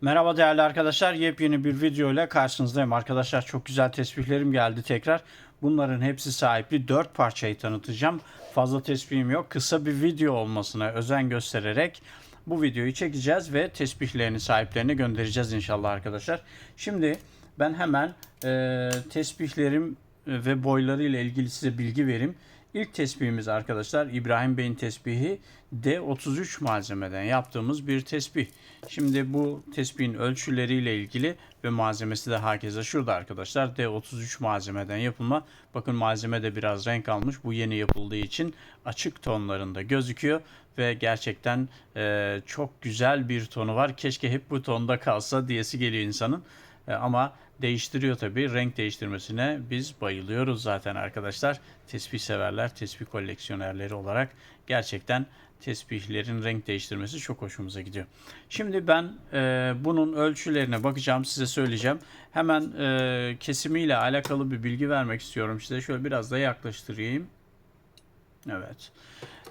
Merhaba değerli arkadaşlar. Yepyeni bir video ile karşınızdayım. Arkadaşlar çok güzel tesbihlerim geldi tekrar. Bunların hepsi sahipli 4 parçayı tanıtacağım. Fazla tesbihim yok. Kısa bir video olmasına özen göstererek bu videoyu çekeceğiz ve tesbihlerini sahiplerine göndereceğiz inşallah arkadaşlar. Şimdi ben hemen e, tesbihlerim ve boyları ile ilgili size bilgi vereyim. İlk tesbihimiz arkadaşlar İbrahim Bey'in tesbihi D33 malzemeden yaptığımız bir tesbih. Şimdi bu tesbihin ölçüleriyle ilgili ve malzemesi de hakeza şurada arkadaşlar. D33 malzemeden yapılma. Bakın malzeme de biraz renk almış. Bu yeni yapıldığı için açık tonlarında gözüküyor ve gerçekten e, çok güzel bir tonu var. Keşke hep bu tonda kalsa diyesi geliyor insanın. E, ama değiştiriyor tabii. Renk değiştirmesine biz bayılıyoruz zaten arkadaşlar. Tesbih severler, tesbih koleksiyonerleri olarak gerçekten tesbihlerin renk değiştirmesi çok hoşumuza gidiyor. Şimdi ben e, bunun ölçülerine bakacağım, size söyleyeceğim. Hemen e, kesimiyle alakalı bir bilgi vermek istiyorum size. Şöyle biraz da yaklaştırayım. Evet.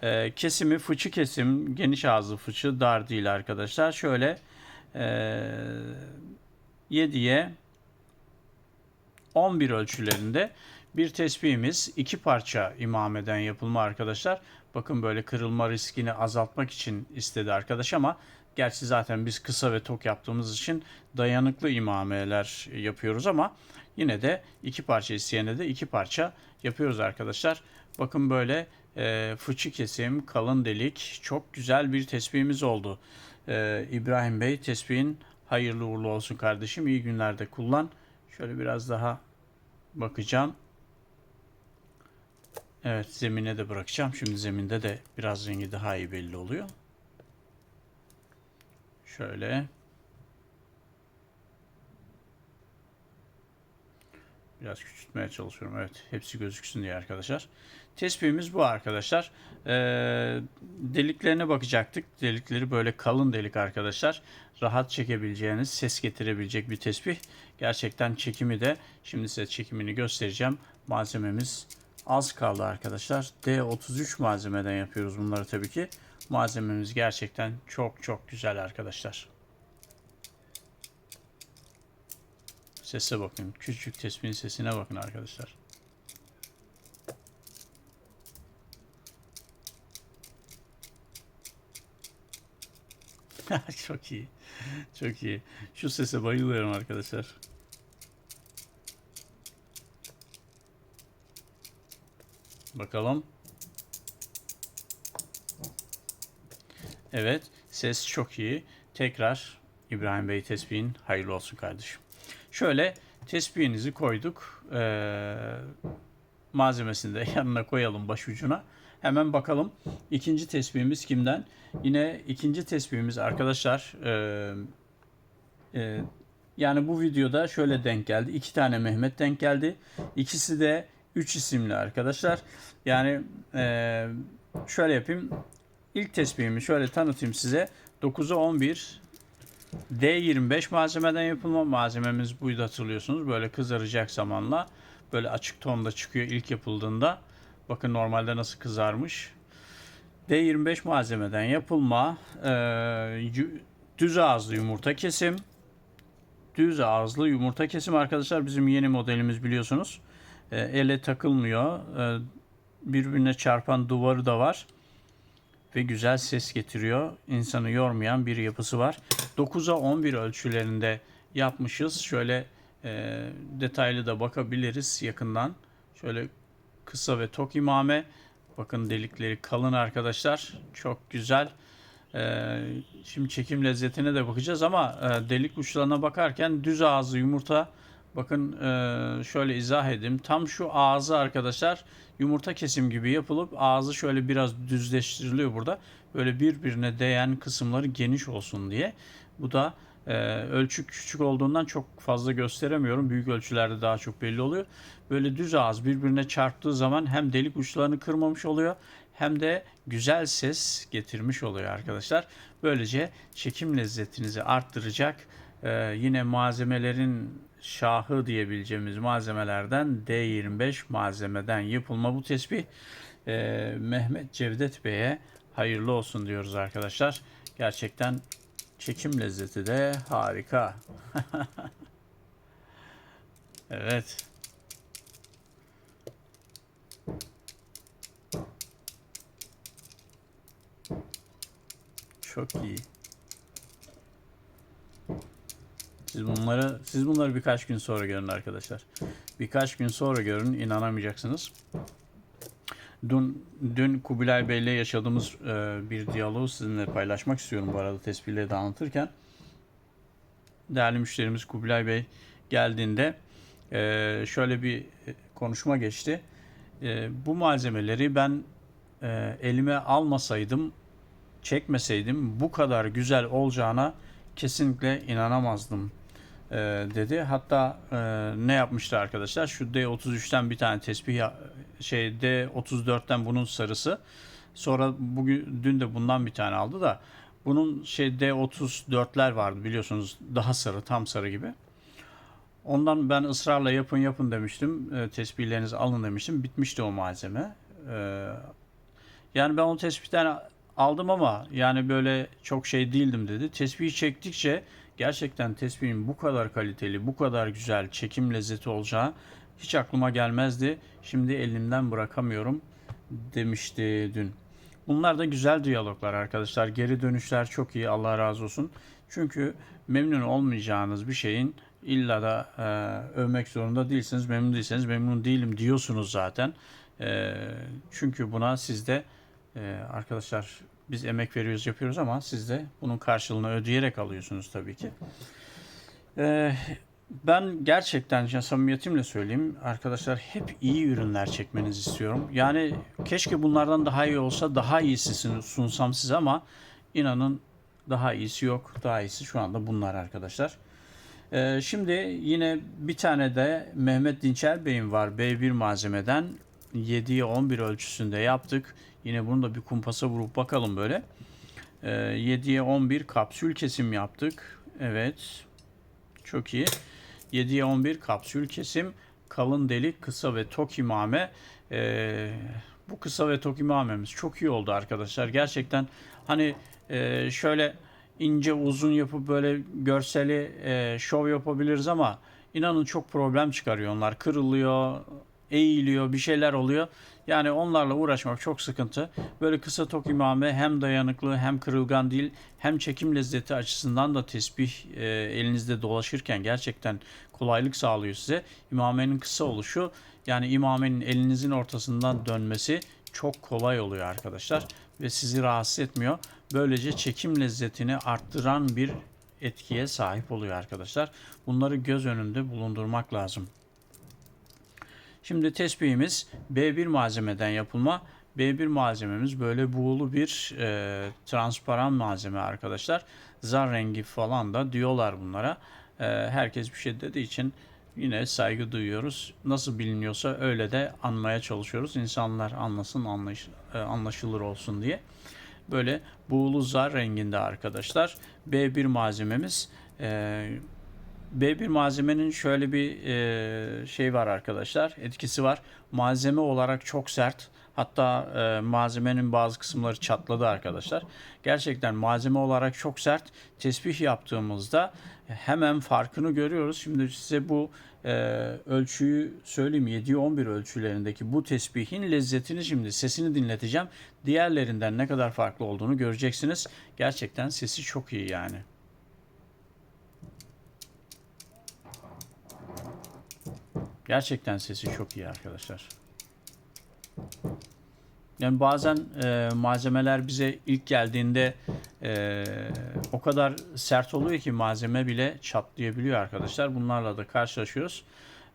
E, kesimi fıçı kesim, geniş ağızlı fıçı, dar değil arkadaşlar. Şöyle e, 7'ye 11 ölçülerinde bir tesbihimiz iki parça imameden yapılma arkadaşlar. Bakın böyle kırılma riskini azaltmak için istedi arkadaş ama gerçi zaten biz kısa ve tok yaptığımız için dayanıklı imameler yapıyoruz ama yine de iki parça isteyene de iki parça yapıyoruz arkadaşlar. Bakın böyle e, fıçı kesim, kalın delik çok güzel bir tesbihimiz oldu. E, İbrahim Bey tesbihin hayırlı uğurlu olsun kardeşim. İyi günlerde kullan. Şöyle biraz daha bakacağım. Evet zemine de bırakacağım. Şimdi zeminde de biraz rengi daha iyi belli oluyor. Şöyle. Biraz küçültmeye çalışıyorum. Evet hepsi gözüksün diye arkadaşlar. Tespihimiz bu arkadaşlar. Ee, deliklerine bakacaktık. Delikleri böyle kalın delik arkadaşlar. Rahat çekebileceğiniz, ses getirebilecek bir tespih. Gerçekten çekimi de şimdi size çekimini göstereceğim. Malzememiz az kaldı arkadaşlar. D33 malzemeden yapıyoruz bunları tabii ki. Malzememiz gerçekten çok çok güzel arkadaşlar. Sese bakın. Küçük tespihin sesine bakın arkadaşlar. çok iyi. Çok iyi. Şu sese bayılıyorum arkadaşlar. Bakalım. Evet. Ses çok iyi. Tekrar İbrahim Bey tesbihin hayırlı olsun kardeşim. Şöyle tesbihinizi koyduk. Ee, malzemesini de yanına koyalım başucuna. Hemen bakalım. İkinci tesbihimiz kimden? Yine ikinci tesbihimiz arkadaşlar e, e, yani bu videoda şöyle denk geldi. İki tane Mehmet denk geldi. İkisi de üç isimli arkadaşlar. Yani e, şöyle yapayım. İlk tesbihimi şöyle tanıtayım size. 9'a 11 D25 malzemeden yapılma malzememiz buydu hatırlıyorsunuz. Böyle kızaracak zamanla böyle açık tonda çıkıyor ilk yapıldığında. Bakın normalde nasıl kızarmış. D25 malzemeden yapılma e, düz ağızlı yumurta kesim. Düz ağızlı yumurta kesim arkadaşlar bizim yeni modelimiz biliyorsunuz. E, ele takılmıyor. E, birbirine çarpan duvarı da var. Ve güzel ses getiriyor. İnsanı yormayan bir yapısı var. 9'a 11 ölçülerinde yapmışız. Şöyle e, detaylı da bakabiliriz yakından. Şöyle kısa ve tok imame. Bakın delikleri kalın arkadaşlar. Çok güzel. Ee, şimdi çekim lezzetine de bakacağız ama e, delik uçlarına bakarken düz ağzı yumurta bakın e, şöyle izah edeyim. Tam şu ağzı arkadaşlar yumurta kesim gibi yapılıp ağzı şöyle biraz düzleştiriliyor burada. Böyle birbirine değen kısımları geniş olsun diye. Bu da ee, ölçü küçük olduğundan çok fazla gösteremiyorum. Büyük ölçülerde daha çok belli oluyor. Böyle düz ağız birbirine çarptığı zaman hem delik uçlarını kırmamış oluyor hem de güzel ses getirmiş oluyor arkadaşlar. Böylece çekim lezzetinizi arttıracak e, yine malzemelerin şahı diyebileceğimiz malzemelerden D25 malzemeden yapılma bu tespih e, Mehmet Cevdet Bey'e hayırlı olsun diyoruz arkadaşlar. Gerçekten Çekim lezzeti de harika. evet. Çok iyi. Siz bunları siz bunları birkaç gün sonra görün arkadaşlar. Birkaç gün sonra görün inanamayacaksınız. Dün, dün Kubilay Bey ile yaşadığımız e, bir diyaloğu sizinle paylaşmak istiyorum bu arada tespihleri de anlatırken. Değerli müşterimiz Kubilay Bey geldiğinde e, şöyle bir e, konuşma geçti. E, bu malzemeleri ben e, elime almasaydım, çekmeseydim bu kadar güzel olacağına kesinlikle inanamazdım e, dedi. Hatta e, ne yapmıştı arkadaşlar? Şu D33'ten bir tane tesbih şey D34'ten bunun sarısı. Sonra bugün dün de bundan bir tane aldı da bunun şey D34'ler vardı biliyorsunuz daha sarı tam sarı gibi. Ondan ben ısrarla yapın yapın demiştim. E, tesbihlerinizi alın demiştim. Bitmişti o malzeme. E, yani ben o tespihten aldım ama yani böyle çok şey değildim dedi. Tespihi çektikçe gerçekten tespihin bu kadar kaliteli, bu kadar güzel çekim lezzeti olacağı hiç aklıma gelmezdi. Şimdi elimden bırakamıyorum demişti dün. Bunlar da güzel diyaloglar arkadaşlar. Geri dönüşler çok iyi Allah razı olsun. Çünkü memnun olmayacağınız bir şeyin illa da e, övmek zorunda değilsiniz. Memnun değilseniz memnun değilim diyorsunuz zaten. E, çünkü buna siz de e, arkadaşlar biz emek veriyoruz yapıyoruz ama siz de bunun karşılığını ödeyerek alıyorsunuz tabii ki. E, ben gerçekten ya, samimiyetimle söyleyeyim arkadaşlar hep iyi ürünler çekmenizi istiyorum. Yani keşke bunlardan daha iyi olsa daha iyisini sunsam size ama inanın daha iyisi yok. Daha iyisi şu anda bunlar arkadaşlar. Ee, şimdi yine bir tane de Mehmet Dinçer Bey'in var B1 malzemeden 7'ye 11 ölçüsünde yaptık. Yine bunu da bir kumpasa vurup bakalım böyle. Ee, 7'ye 11 kapsül kesim yaptık. Evet. Çok iyi. 7'ye 11 kapsül kesim, kalın delik, kısa ve tok imame. Ee, bu kısa ve tok imamemiz çok iyi oldu arkadaşlar. Gerçekten hani e, şöyle ince uzun yapıp böyle görseli e, şov yapabiliriz ama inanın çok problem çıkarıyor onlar. Kırılıyor, eğiliyor, bir şeyler oluyor. Yani onlarla uğraşmak çok sıkıntı. Böyle kısa tok imame hem dayanıklı hem kırılgan değil hem çekim lezzeti açısından da tesbih e, elinizde dolaşırken gerçekten kolaylık sağlıyor size. İmamenin kısa oluşu yani imamenin elinizin ortasından dönmesi çok kolay oluyor arkadaşlar ve sizi rahatsız etmiyor. Böylece çekim lezzetini arttıran bir etkiye sahip oluyor arkadaşlar. Bunları göz önünde bulundurmak lazım. Şimdi tespihimiz B1 malzemeden yapılma. B1 malzememiz böyle buğulu bir e, transparan malzeme arkadaşlar. Zar rengi falan da diyorlar bunlara. E, herkes bir şey dediği için yine saygı duyuyoruz. Nasıl biliniyorsa öyle de anmaya çalışıyoruz. İnsanlar anlasın, anlaş, e, anlaşılır olsun diye. Böyle buğulu zar renginde arkadaşlar. B1 malzememiz e, B1 malzemenin şöyle bir e, şey var arkadaşlar. Etkisi var. Malzeme olarak çok sert. Hatta e, malzemenin bazı kısımları çatladı arkadaşlar. Gerçekten malzeme olarak çok sert. Tesbih yaptığımızda hemen farkını görüyoruz. Şimdi size bu e, ölçüyü söyleyeyim. 7-11 ölçülerindeki bu tesbihin lezzetini şimdi sesini dinleteceğim. Diğerlerinden ne kadar farklı olduğunu göreceksiniz. Gerçekten sesi çok iyi yani. Gerçekten sesi çok iyi arkadaşlar. Yani bazen e, malzemeler bize ilk geldiğinde e, o kadar sert oluyor ki malzeme bile çatlayabiliyor arkadaşlar. Bunlarla da karşılaşıyoruz.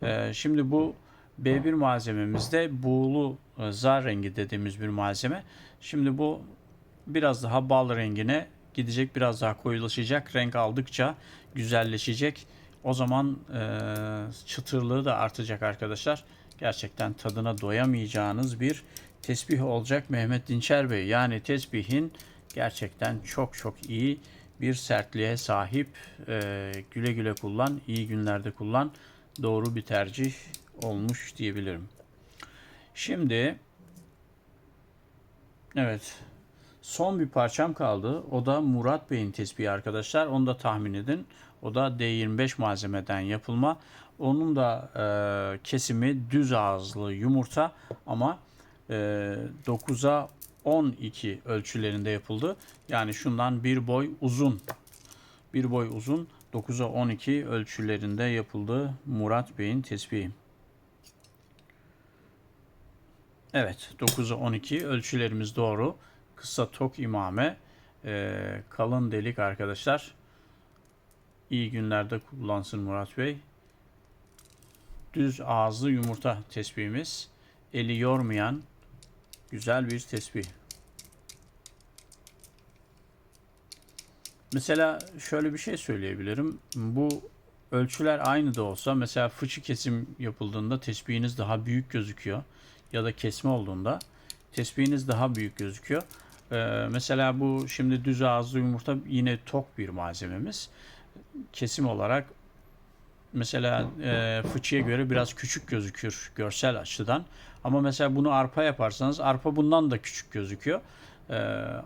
E, şimdi bu B1 malzememizde buğulu e, zar rengi dediğimiz bir malzeme. Şimdi bu biraz daha bal rengine gidecek, biraz daha koyulaşacak. Renk aldıkça güzelleşecek. O zaman e, çıtırlığı da artacak arkadaşlar. Gerçekten tadına doyamayacağınız bir tesbih olacak Mehmet Dinçer Bey. Yani tesbihin gerçekten çok çok iyi bir sertliğe sahip. E, güle güle kullan, iyi günlerde kullan. Doğru bir tercih olmuş diyebilirim. Şimdi evet Son bir parçam kaldı. O da Murat Bey'in tespihi arkadaşlar. Onu da tahmin edin. O da D25 malzemeden yapılma. Onun da e, kesimi düz ağızlı yumurta ama e, 9'a 12 ölçülerinde yapıldı. Yani şundan bir boy uzun. Bir boy uzun 9'a 12 ölçülerinde yapıldı Murat Bey'in tespihi. Evet 9'a 12 ölçülerimiz doğru. Kısa tok imame. Ee, kalın delik arkadaşlar. İyi günlerde kullansın Murat Bey. Düz ağızlı yumurta tespihimiz. Eli yormayan güzel bir tespih. Mesela şöyle bir şey söyleyebilirim. Bu ölçüler aynı da olsa mesela fıçı kesim yapıldığında tespihiniz daha büyük gözüküyor. Ya da kesme olduğunda tespihiniz daha büyük gözüküyor. Ee, mesela bu şimdi düz ağızlı yumurta yine tok bir malzememiz. Kesim olarak mesela e, fıçıya göre biraz küçük gözükür görsel açıdan. Ama mesela bunu arpa yaparsanız arpa bundan da küçük gözüküyor. Ee,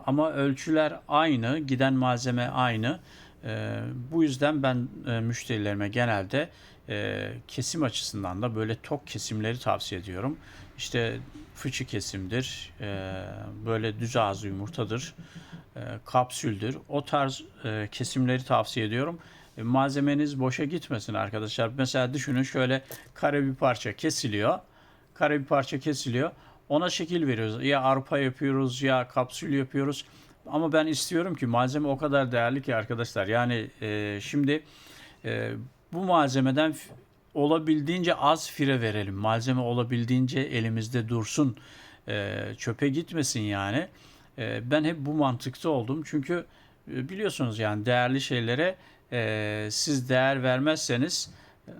ama ölçüler aynı, giden malzeme aynı. Ee, bu yüzden ben e, müşterilerime genelde e, kesim açısından da böyle tok kesimleri tavsiye ediyorum. İşte fıçı kesimdir, e, böyle düz ağızlı yumurtadır, e, kapsüldür. O tarz e, kesimleri tavsiye ediyorum. E, malzemeniz boşa gitmesin arkadaşlar. Mesela düşünün şöyle kare bir parça kesiliyor. Kare bir parça kesiliyor. Ona şekil veriyoruz. Ya arpa yapıyoruz ya kapsül yapıyoruz. Ama ben istiyorum ki malzeme o kadar değerli ki arkadaşlar. Yani e, şimdi e, bu malzemeden olabildiğince az fire verelim. Malzeme olabildiğince elimizde dursun. E, çöpe gitmesin yani. E, ben hep bu mantıkta oldum. Çünkü e, biliyorsunuz yani değerli şeylere e, siz değer vermezseniz e,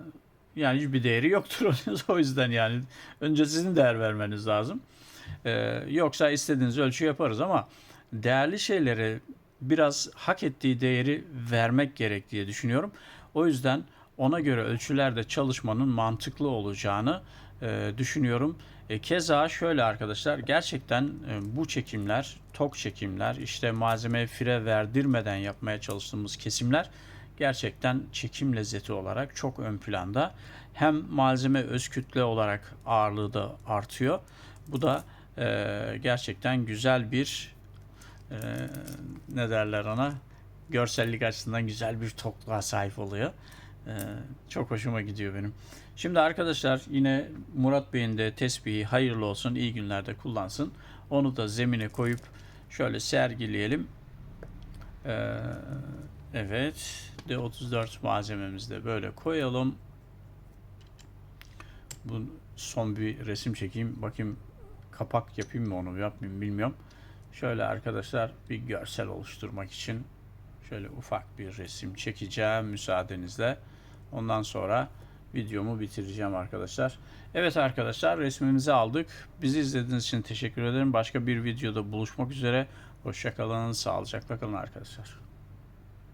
yani hiçbir değeri yoktur. o yüzden yani önce sizin değer vermeniz lazım. Yoksa istediğiniz ölçü yaparız ama değerli şeylere biraz hak ettiği değeri vermek gerek diye düşünüyorum. O yüzden ona göre ölçülerde çalışmanın mantıklı olacağını düşünüyorum. E, keza şöyle arkadaşlar gerçekten e, bu çekimler, tok çekimler, işte malzemeye fire verdirmeden yapmaya çalıştığımız kesimler gerçekten çekim lezzeti olarak çok ön planda. Hem malzeme öz kütle olarak ağırlığı da artıyor. Bu da e, gerçekten güzel bir e, ne derler ona görsellik açısından güzel bir tokluğa sahip oluyor. E, çok hoşuma gidiyor benim. Şimdi arkadaşlar yine Murat Bey'in de tesbihi hayırlı olsun, iyi günlerde kullansın. Onu da zemine koyup şöyle sergileyelim. Ee, evet. D34 malzememizi de böyle koyalım. Bu son bir resim çekeyim. Bakayım kapak yapayım mı onu yapmayayım bilmiyorum. Şöyle arkadaşlar bir görsel oluşturmak için şöyle ufak bir resim çekeceğim müsaadenizle. Ondan sonra videomu bitireceğim arkadaşlar. Evet arkadaşlar resmimizi aldık. Bizi izlediğiniz için teşekkür ederim. Başka bir videoda buluşmak üzere. Hoşçakalın, sağlıcakla kalın arkadaşlar.